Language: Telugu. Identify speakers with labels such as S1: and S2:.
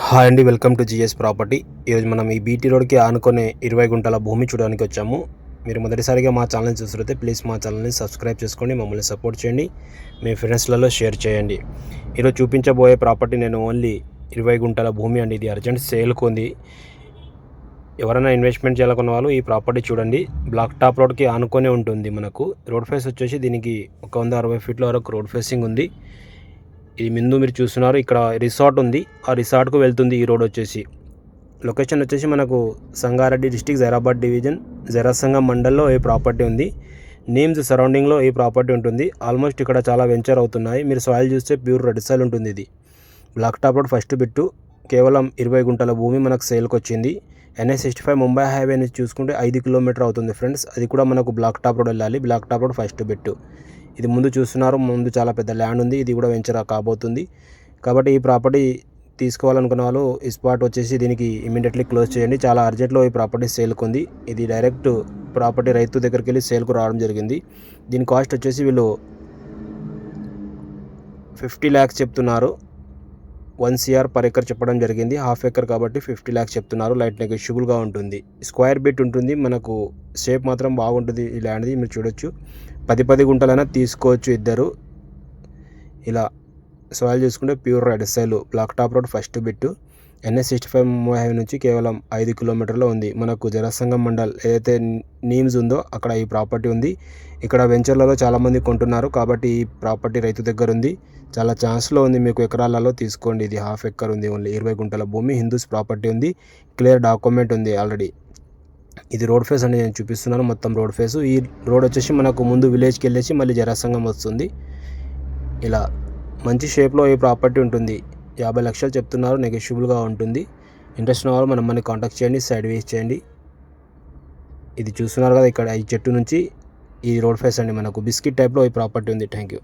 S1: హాయ్ అండి వెల్కమ్ టు జిఎస్ ప్రాపర్టీ. ఈరోజు మనం ఈ బీటీ రోడ్కి ఆనుకునే ఇరవై గుంటల భూమి చూడడానికి వచ్చాము. మీరు మొదటిసారిగా మా ఛానల్ చూస్తుంటే ప్లీజ్ మా ఛానల్ని సబ్స్క్రైబ్ చేసుకోండి మమ్మల్ని సపోర్ట్ చేయండి. మీ ఫ్రెండ్స్లలో షేర్ చేయండి. ఈరోజు చూపించబోయే ప్రాపర్టీ నేను ఓన్లీ ఇరవై గుంటల భూమి అండి. ఇది అర్జెంట్ సేల్కు ఉంది. ఎవరైనా ఇన్వెస్ట్మెంట్ చేయాలనుకున్న వాళ్ళు ఈ ప్రాపర్టీ చూడండి. బ్లాక్ టాప్ రోడ్కి ఆనుకొనే ఉంటుంది మనకు. రోడ్ ఫేస్ వచ్చేసి దీనికి ఒక వంద అరవై ఫీట్ల వరకు రోడ్ ఫేసింగ్ ఉంది. ఇది ముందు మీరు చూస్తున్నారు. ఇక్కడ రిసార్ట్ ఉంది. ఆ రిసార్ట్కు వెళ్తుంది ఈ రోడ్ వచ్చేసి. లొకేషన్ వచ్చేసి మనకు సంగారెడ్డి డిస్టిక్ జైరాబాద్ డివిజన్ జరాసంగం మండల్లో ఈ ప్రాపర్టీ ఉంది. నేమ్స్ సరౌండింగ్లో ఈ ప్రాపర్టీ ఉంటుంది. ఆల్మోస్ట్ ఇక్కడ చాలా వెంచర్ అవుతున్నాయి. మీరు సాయిల్ చూస్తే ప్యూర్ రెడ్ సాయిల్ ఉంటుంది ఇది. Black top road first bit. కేవలం ఇరవై గుంటల భూమి మనకు సేల్కి వచ్చింది. NS sixty five Mumbai highway నుంచి చూసుకుంటే ఐదు కిలోమీటర్ అవుతుంది ఫ్రెండ్స్. అది కూడా మనకు బ్లాక్ టాప్ రోడ్ వెళ్ళాలి. Black top road first bit. ఇది ముందు చూస్తున్నారు. ముందు చాలా పెద్ద ల్యాండ్ ఉంది. ఇది కూడా వెంచర్ కాబోతుంది. కాబట్టి ఈ ప్రాపర్టీ తీసుకోవాలనుకున్న వాళ్ళు ఈ స్పాట్ వచ్చేసి దీనికి ఇమీడియట్లీ క్లోజ్ చేయండి. చాలా అర్జెంట్లో ఈ ప్రాపర్టీ సేల్కి ఉంది ఇది డైరెక్ట్ ప్రాపర్టీ రైతు దగ్గరికి వెళ్ళి సేల్కు రావడం జరిగింది. దీని కాస్ట్ వచ్చేసి వీళ్ళు ఫిఫ్టీ ల్యాక్స్ చెప్తున్నారు. వన్ సిఆర్ పర్ ఎకర్ చెప్పడం జరిగింది. హాఫ్ ఎకర్ కాబట్టి ఫిఫ్టీ ల్యాక్స్ చెప్తున్నారు. లైట్ నెగోషియబుల్గా ఉంటుంది. స్క్వేర్ బిట్ ఉంటుంది. మనకు షేప్ మాత్రం బాగుంటుంది ఈ ల్యాండ్ది మీరు చూడొచ్చు. పది పది గుంటలైనా తీసుకోవచ్చు ఇద్దరు. ఇలా సాయిల్ చూసుకుంటే pure red soil black top road first bit NS sixty five highway నుంచి కేవలం ఐదు కిలోమీటర్లో ఉంది. మనకు జనసంగం మండల్ ఏదైతే నీమ్స్ ఉందో అక్కడ ఈ ప్రాపర్టీ ఉంది. ఇక్కడ వెంచర్లలో చాలామంది కొంటున్నారు కాబట్టి ఈ ప్రాపర్టీ రైతు దగ్గర ఉంది. చాలా ఛాన్స్లో ఉంది మీకు ఎకరాలలో తీసుకోండి. ఇది హాఫ్ ఎకర్ ఉంది ఓన్లీ ఇరవై గుంటల భూమి హిందూస్ ప్రాపర్టీ ఉంది. క్లియర్ డాక్యుమెంట్ ఉంది ఆల్రెడీ. ఇది రోడ్ ఫేస్ అని నేను చూపిస్తున్నాను మొత్తం రోడ్ ఫేస్. ఈ రోడ్ వచ్చేసి మనకు ముందు విలేజ్కి వెళ్ళేసి మళ్ళీ జరాసంగం వస్తుంది. ఇలా మంచి షేప్లో ఈ ప్రాపర్టీ ఉంటుంది. యాభై లక్షలు చెప్తున్నారు నెగోషియబుల్గా ఉంటుంది. ఇంట్రెస్ట్ ఉన్న వాళ్ళు మనం మనీ కాంటాక్ట్ చేయండి సైడ్ వేస్ చేయండి. ఇది చూస్తున్నారు కదా ఇక్కడ ఈ చెట్టు నుంచి ఈ రోడ్ ఫేస్ అండి మనకు. బిస్కెట్ టైప్లో ఈ ప్రాపర్టీ ఉంది. Thank you